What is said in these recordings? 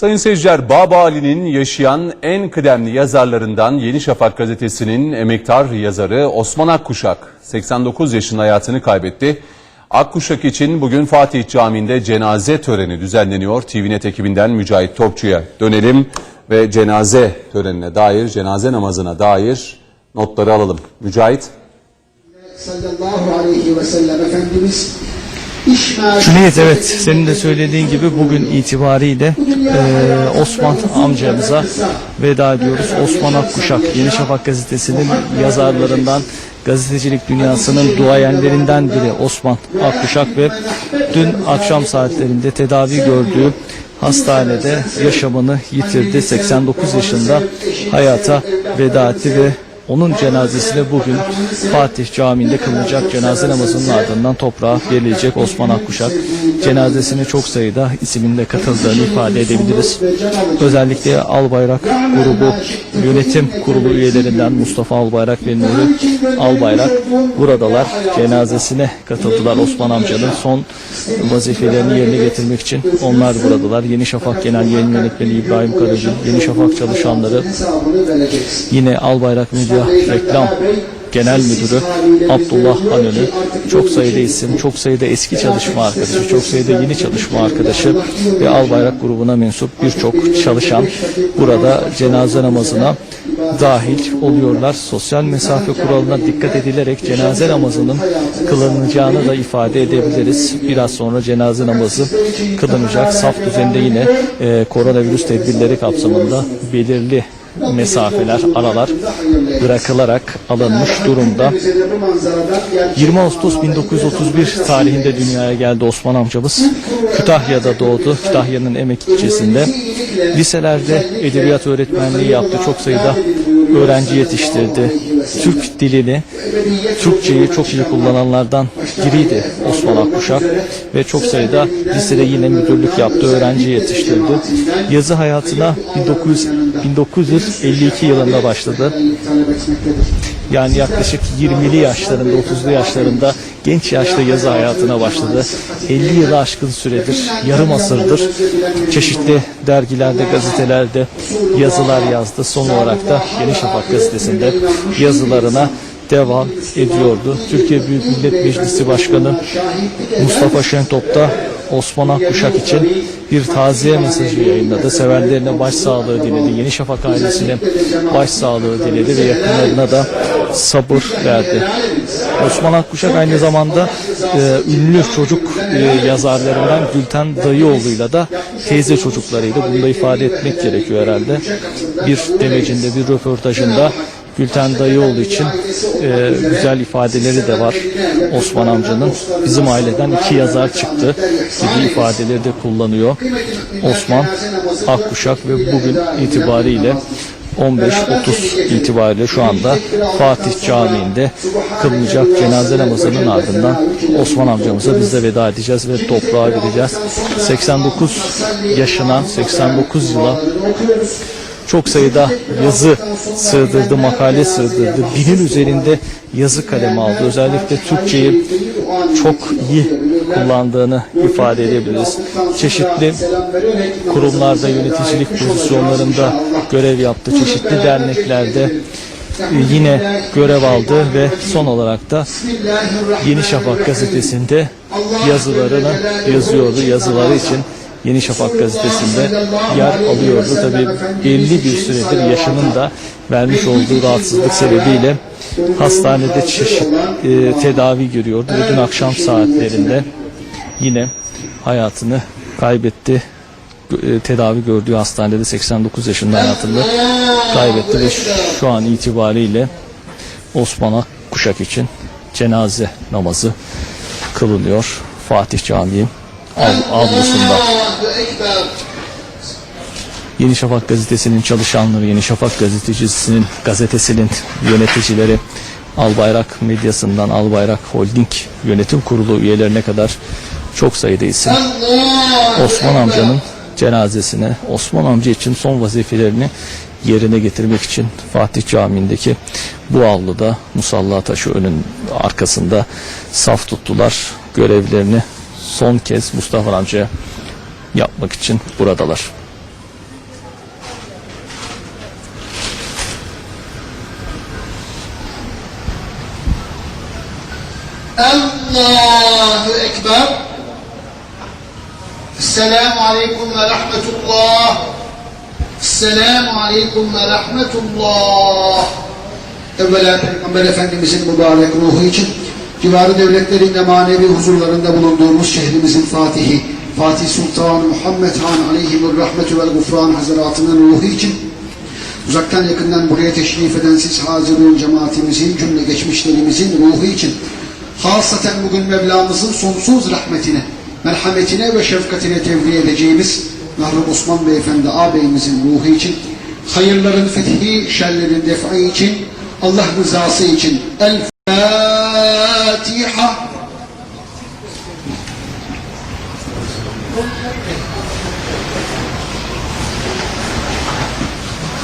Sayın seyirciler, Baba Ali'nin yaşayan en kıdemli yazarlarından Yeni Şafak gazetesinin emektar yazarı Osman Akkuşak 89 yaşında hayatını kaybetti. Akkuşak için bugün Fatih Camii'nde cenaze töreni düzenleniyor. TVNet ekibinden Mücahit Topçu'ya dönelim ve cenaze törenine dair, cenaze namazına dair notları alalım. Mücahit. sallallahu aleyhi ve sellem Efendimiz Cüneyt evet senin de söylediğin gibi bugün itibariyle eee, Osman amcamıza veda ediyoruz. Osman Akkuşak Yeni Şafak gazetesinin yazarlarından gazetecilik dünyasının duayenlerinden biri Osman Akkuşak ve dün akşam saatlerinde tedavi gördüğü hastanede yaşamını yitirdi. 89 yaşında hayata veda etti ve onun cenazesine bugün Fatih Camii'nde kılınacak cenaze namazının ardından toprağa verilecek Osman Akkuşak. Cenazesine çok sayıda isiminde katıldığını ifade edebiliriz. Özellikle Albayrak grubu yönetim kurulu üyelerinden Mustafa Albayrak ve Nuri Albayrak buradalar. Cenazesine katıldılar Osman amcanın son vazifelerini yerine getirmek için onlar buradalar. Yeni Şafak Genel Yayın Yönetmeni İbrahim Karagül, Yeni Şafak çalışanları. Yine Albayrak Medya Reklam Genel Müdürü Abdullah Anönü çok sayıda isim, çok sayıda eski çalışma arkadaşı, çok sayıda yeni çalışma arkadaşı ve Albayrak grubuna mensup birçok çalışan burada cenaze namazına dahil oluyorlar. Sosyal mesafe kuralına dikkat edilerek cenaze namazının kılınacağını da ifade edebiliriz. Biraz sonra cenaze namazı kılınacak. Saf düzeninde yine e, koronavirüs tedbirleri kapsamında belirli mesafeler, aralar bırakılarak alınmış durumda. Bize de bu manzarada 20 Ağustos 1931 tarihinde dünyaya geldi Osman amcamız. Kütahya'da doğdu. Kütahya'nın Emek ilçesinde. Liselerde edebiyat öğretmenliği yaptı. Çok sayıda öğrenci yetiştirdi. Türk dilini, Türkçeyi çok iyi kullananlardan biriydi Osman Akkuşak ve çok sayıda lisede yine müdürlük yaptı, öğrenci yetiştirdi. Yazı hayatına 1900, 1952 yılında başladı. Yani yaklaşık 20'li yaşlarında, 30'lu yaşlarında genç yaşta yazı hayatına başladı. 50 yılı aşkın süredir, yarım asırdır çeşitli dergilerde, gazetelerde yazılar yazdı. Son olarak da Yeni Şafak gazetesinde yazılarına devam ediyordu. Türkiye Büyük Millet Meclisi Başkanı Mustafa Şentop da Osman Akkuşak için bir taziye mesajı yayınladı. Sevenlerine başsağlığı diledi. Yeni Şafak ailesine başsağlığı diledi ve yakınlarına da sabır verdi. Osman Akkuşak aynı zamanda e, ünlü çocuk e, yazarlarından Gülten Dayıoğlu'yla da teyze çocuklarıydı. Bunu da ifade etmek gerekiyor herhalde. Bir demecinde, bir röportajında Gülten Dayıoğlu için e, güzel ifadeleri de var Osman amcanın. Bizim aileden iki yazar çıktı gibi ifadeleri de kullanıyor. Osman Akkuşak ve bugün itibariyle 15.30 itibariyle şu anda Fatih Camii'nde kılınacak cenaze namazının ardından Osman amcamıza biz de veda edeceğiz ve toprağa gideceğiz. 89 yaşına, 89 yıla çok sayıda yazı sığdırdı, makale sığdırdı. Binin üzerinde yazı kalemi aldı. Özellikle Türkçeyi çok iyi kullandığını ifade edebiliriz. Çeşitli kurumlarda yöneticilik pozisyonlarında görev yaptı. Çeşitli derneklerde e, yine görev aldı ve son olarak da Yeni Şafak gazetesinde yazılarını yazıyordu. Yazıları için Yeni Şafak gazetesinde yer alıyordu. Tabi belli bir süredir yaşının da vermiş olduğu rahatsızlık sebebiyle hastanede çeşit e, tedavi görüyordu. Ve dün akşam saatlerinde yine hayatını kaybetti. E, tedavi gördüğü hastanede 89 yaşında hayatını kaybetti ve şu an itibariyle Osman Kuşak için cenaze namazı kılınıyor Fatih Camii avlusunda. Yeni Şafak gazetesinin çalışanları, Yeni Şafak gazetecisinin, gazetesinin yöneticileri, Albayrak medyasından Albayrak Holding yönetim kurulu üyelerine kadar çok sayıda isim Osman amcanın cenazesine, Osman amca için son vazifelerini yerine getirmek için Fatih Camii'ndeki bu avluda musalla taşı önün arkasında saf tuttular. Görevlerini son kez Mustafa amcaya yapmak için buradalar. Allahu Ekber. Selamun Aleyküm ve Rahmetullah. Selamun Aleyküm ve Rahmetullah. Evvela Peygamber Efendimizin mübarek ruhu için civarı devletlerinde manevi huzurlarında bulunduğumuz şehrimizin Fatihi, Fatih Sultan Muhammed Han aleyhimur rahmetü vel gufran hazaratının ruhu için uzaktan yakından buraya teşrif eden siz hazırın cemaatimizin, cümle geçmişlerimizin ruhu için hasaten bugün Mevlamızın sonsuz rahmetine, merhametine ve şefkatine tevdi edeceğimiz Mahrum Osman Beyefendi ağabeyimizin ruhu için, hayırların fethi, şerlerin defa için, Allah rızası için El Fatiha.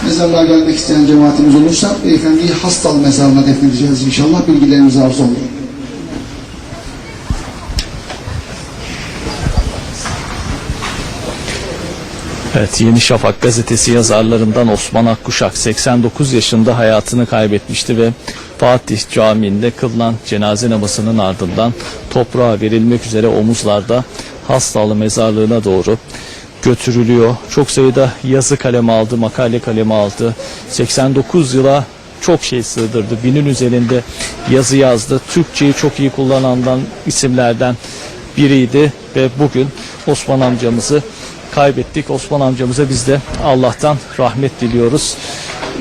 Mezarlığa gelmek isteyen cemaatimiz olursa beyefendiyi Hastal mezarına defnedeceğiz inşallah. Bilgilerinizi arz oluyor. Evet, Yeni Şafak gazetesi yazarlarından Osman Akkuşak 89 yaşında hayatını kaybetmişti ve Fatih Camii'nde kılınan cenaze namazının ardından toprağa verilmek üzere omuzlarda Hastalı mezarlığına doğru götürülüyor. Çok sayıda yazı kaleme aldı, makale kaleme aldı. 89 yıla çok şey sığdırdı. Binin üzerinde yazı yazdı. Türkçeyi çok iyi kullanandan isimlerden biriydi ve bugün Osman amcamızı kaybettik. Osman amcamıza biz de Allah'tan rahmet diliyoruz.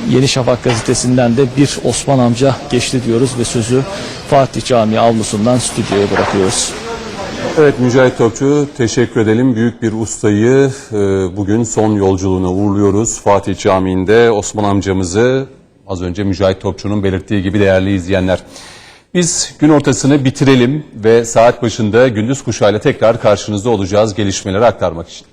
Yeni Şafak gazetesinden de bir Osman amca geçti diyoruz ve sözü Fatih Camii avlusundan stüdyoya bırakıyoruz. Evet Mücahit Topçu teşekkür edelim. Büyük bir ustayı e, bugün son yolculuğuna uğurluyoruz. Fatih Camii'nde Osman amcamızı az önce Mücahit Topçu'nun belirttiği gibi değerli izleyenler. Biz gün ortasını bitirelim ve saat başında gündüz kuşağıyla tekrar karşınızda olacağız gelişmeleri aktarmak için.